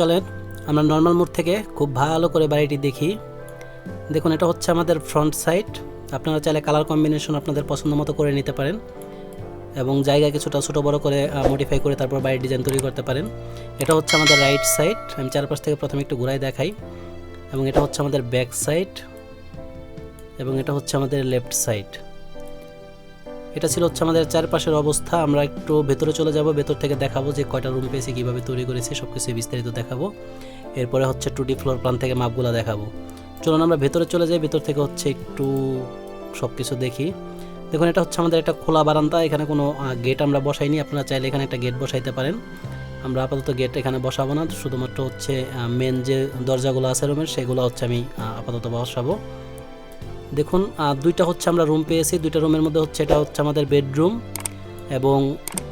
চলেন আমরা normal mode থেকে খুব ভালো করে বাড়িটি দেখি। দেখুন, এটা হচ্ছে আমাদের ফ্রন্ট সাইড আপনারা চাইলে কালার কম্বিনেশন আপনাদের পছন্দ মতো করে নিতে পারেন এবং জায়গা কিছুটা ছোটো বড় করে মডিফাই করে তারপর বাড়ির ডিজাইন তৈরি করতে পারেন। এটা হচ্ছে আমাদের রাইট সাইড আমি চারপাশ থেকে প্রথমে একটু ঘুরাই দেখাই। এবং এটা হচ্ছে আমাদের ব্যাক সাইড এবং এটা হচ্ছে আমাদের লেফট সাইড এটা ছিল হচ্ছে আমাদের চারপাশের অবস্থা। আমরা একটু ভেতরে চলে যাব, ভেতর থেকে দেখাবো যে কয়টা রুম পেয়েছি, কীভাবে তৈরি করেছি সব কিছু বিস্তারিত দেখাবো। এরপরে হচ্ছে টু ডি ফ্লোর প্ল্যান থেকে মাপগুলো দেখাবো। চলুন আমরা ভেতরে চলে যাই, ভেতর থেকে হচ্ছে একটু সব কিছু দেখি। দেখুন, এটা হচ্ছে আমাদের একটা খোলা বারান্দা, এখানে কোনো গেট আমরা বসাইনি, আপনারা চাইলে এখানে একটা গেট বসাইতে পারেন। আমরা আপাতত গেট এখানে বসাবো না, শুধুমাত্র হচ্ছে মেন যে দরজাগুলো আছে রুমের সেগুলো হচ্ছে আমি আপাতত বসাবো। দেখুন দুইটা হচ্ছে আমরা রুম পেয়েছি। দুইটা রুমের মধ্যে হচ্ছে এটা হচ্ছে আমাদের বেডরুম এবং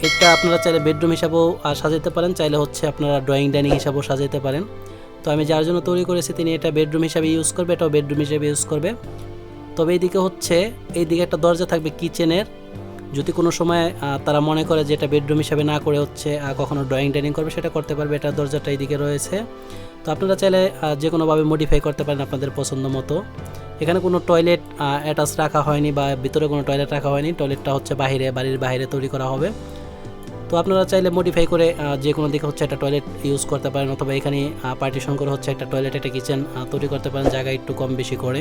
এটা আপনারা চাইলে বেডরুম হিসাবেও সাজাতে পারেন, চাইলে হচ্ছে আপনারা ড্রয়িং ডাইনিং হিসাবেও সাজাতে পারেন। তো আমি যার জন্য তৈরি করেছি, তিনি এটা বেডরুম হিসাবে ইউজ করবে, এটাও বেডরুম হিসাবে ইউজ করবে। তবে এইদিকে হচ্ছে, এইদিকে একটা দরজা থাকবে কিচেনের যদি কোনো সময় তারা মনে করে যে এটা বেডরুম হিসাবে না করে হচ্ছে কখনো ড্রয়িং ডাইনিং করবে, সেটা করতে পারবে। এটা দরজাটা এইদিকে রয়েছে। তো আপনারা চাইলে যে কোনোভাবে মডিফাই করতে পারেন আপনাদের পছন্দ মতো। এখানে কোনো টয়লেট অ্যাটাচ রাখা হয়নি বা ভিতরে কোনো টয়লেট রাখা হয়নি। টয়লেটটা হচ্ছে বাইরে, বাড়ির বাইরে তৈরি করা হবে। তো আপনারা চাইলে মডিফাই করে যে কোনো দিকে হচ্ছে একটা টয়লেট ইউজ করতে পারেন অথবা এখানে পার্টিশন করে হচ্ছে একটা টয়লেট একটা কিচেন তৈরি করতে পারেন জায়গা একটু কম বেশি করে।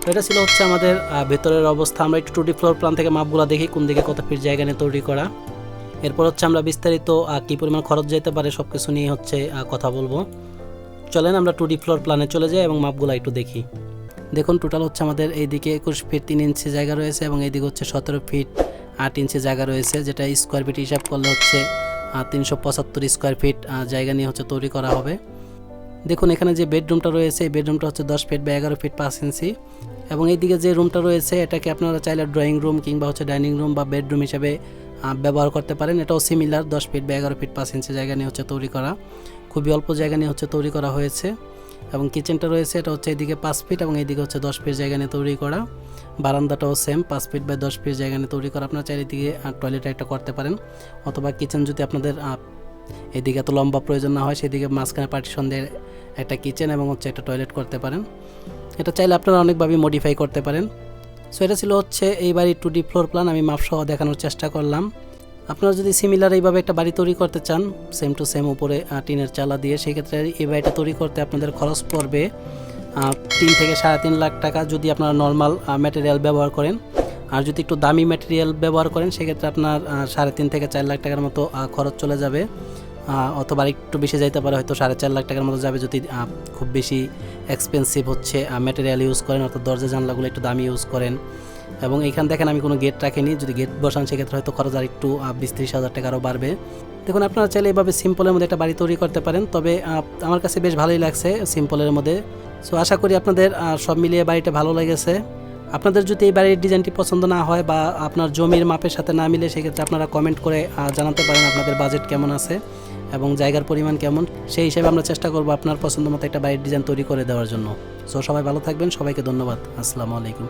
তো এটা ছিল হচ্ছে আমাদের ভেতরের অবস্থা। আমরা একটু টু ডি ফ্লোর প্ল্যান থেকে মাপগুলো দেখি, কোন দিকে কত ফিট জায়গা নিয়ে তৈরি করা। এরপর হচ্ছে আমরা বিস্তারিত কী পরিমাণ খরচ যেতে পারে সব কিছু নিয়ে হচ্ছে কথা বলব। চলেন আমরা টু ডি ফ্লোর প্ল্যানে চলে যাই এবং মাপগুলো একটু দেখি। দেখুন টোটাল হচ্ছে আমাদের এইদিকে একুশ ফিট তিন ইঞ্চি জায়গা রয়েছে এবং এইদিকে হচ্ছে সতেরো ফিট আট ইঞ্চি জায়গা রয়েছে, যেটা স্কোয়ার ফিট হিসাব করলে হচ্ছে তিনশো পঁচাত্তর স্কোয়ার ফিট জায়গা নিয়ে হচ্ছে তৈরি করা হবে। দেখুন, এখানে যে বেডরুমটা রয়েছে, এই বেডরুমটা হচ্ছে দশ ফিট বা এগারো ফিট পাঁচ ইঞ্চি এবং এইদিকে যে রুমটা রয়েছে, এটাকে আপনারা চাইলে ড্রয়িং রুম কিংবা হচ্ছে ডাইনিং রুম বা বেডরুম হিসেবে ব্যবহার করতে পারেন। এটাও সিমিলার দশ ফিট বা এগারো ফিট পাঁচ ইঞ্চি জায়গা নিয়ে হচ্ছে তৈরি করা। খুবই অল্প জায়গা নিয়ে হচ্ছে তৈরি করা হয়েছে। এবং কিচেনটা রয়েছে, এটা হচ্ছে এদিকে পাঁচ ফিট এবং এইদিকে হচ্ছে দশ ফিট জায়গা নিয়ে তৈরি করা। বারান্দাটাও সেম পাঁচ ফিট বা দশ ফিট জায়গা নিয়ে তৈরি করা। আপনারা চাইলে এদিকে টয়লেট একটা করতে পারেন। অথবা কিচেন যদি আপনাদের এদিকে এত লম্বা প্রয়োজন না হয়, সেদিকে মাঝখানে পার্টিশন দিয়ে একটা কিচেন এবং হচ্ছে একটা টয়লেট করতে পারেন। এটা চাইলে আপনারা অনেকভাবে মডিফাই করতে পারেন। সো এটা ছিল হচ্ছে এই বাড়ির টু ডি ফ্লোর প্ল্যান আমি মাপসহ দেখানোর চেষ্টা করলাম। আপনারা যদি সিমিলার এইভাবে একটা বাড়ি তৈরি করতে চান সেম টু সেম উপরে টিনের চালা দিয়ে সেই ক্ষেত্রে এই বাড়িটা তৈরি করতে আপনাদের খরচ পড়বে তিন থেকে সাড়ে তিন লাখ টাকা যদি আপনারা নর্মাল ম্যাটেরিয়াল ব্যবহার করেন। আর যদি একটু দামি ম্যাটেরিয়াল ব্যবহার করেন, সেক্ষেত্রে আপনার সাড়ে তিন থেকে চার লাখ টাকার মতো খরচ চলে যাবে। অথবা একটু বেশি যাইতে পারে, হয়তো সাড়ে চার লাখ টাকার মতো যাবে যদি খুব বেশি এক্সপেন্সিভ হচ্ছে ম্যাটেরিয়াল ইউজ করেন, অর্থাৎ দরজা জানলাগুলো একটু দামি ইউজ করেন। এবং এখানে দেখেন আমি কোনো গেট রাখিনি, যদি গেট বসান সেক্ষেত্রে হয়তো খরচ আর একটু বিশ ত্রিশ হাজার টাকারও বাড়বে। দেখুন, আপনারা চাইলে এভাবে সিম্পলের মধ্যে একটা বাড়ি তৈরি করতে পারেন, তবে আমার কাছে বেশ ভালোই লাগছে সিম্পলের মধ্যে। সো আশা করি আপনাদের সব মিলিয়ে বাড়িটা ভালো লেগেছে। আপনাদের যদি এই বাড়ির ডিজাইনটি পছন্দ না হয় বা আপনার জমির মাপের সাথে না মিলে, সেক্ষেত্রে আপনারা কমেন্ট করে জানাতে পারেন আপনাদের বাজেট কেমন আছে এবং জায়গার পরিমাণ কেমন। সেই হিসেবে আমরা চেষ্টা করব আপনার পছন্দ মতো একটা বাড়ির ডিজাইন তৈরি করে দেওয়ার জন্য। সো সবাই ভালো থাকবেন, সবাইকে ধন্যবাদ। আসসালামু আলাইকুম।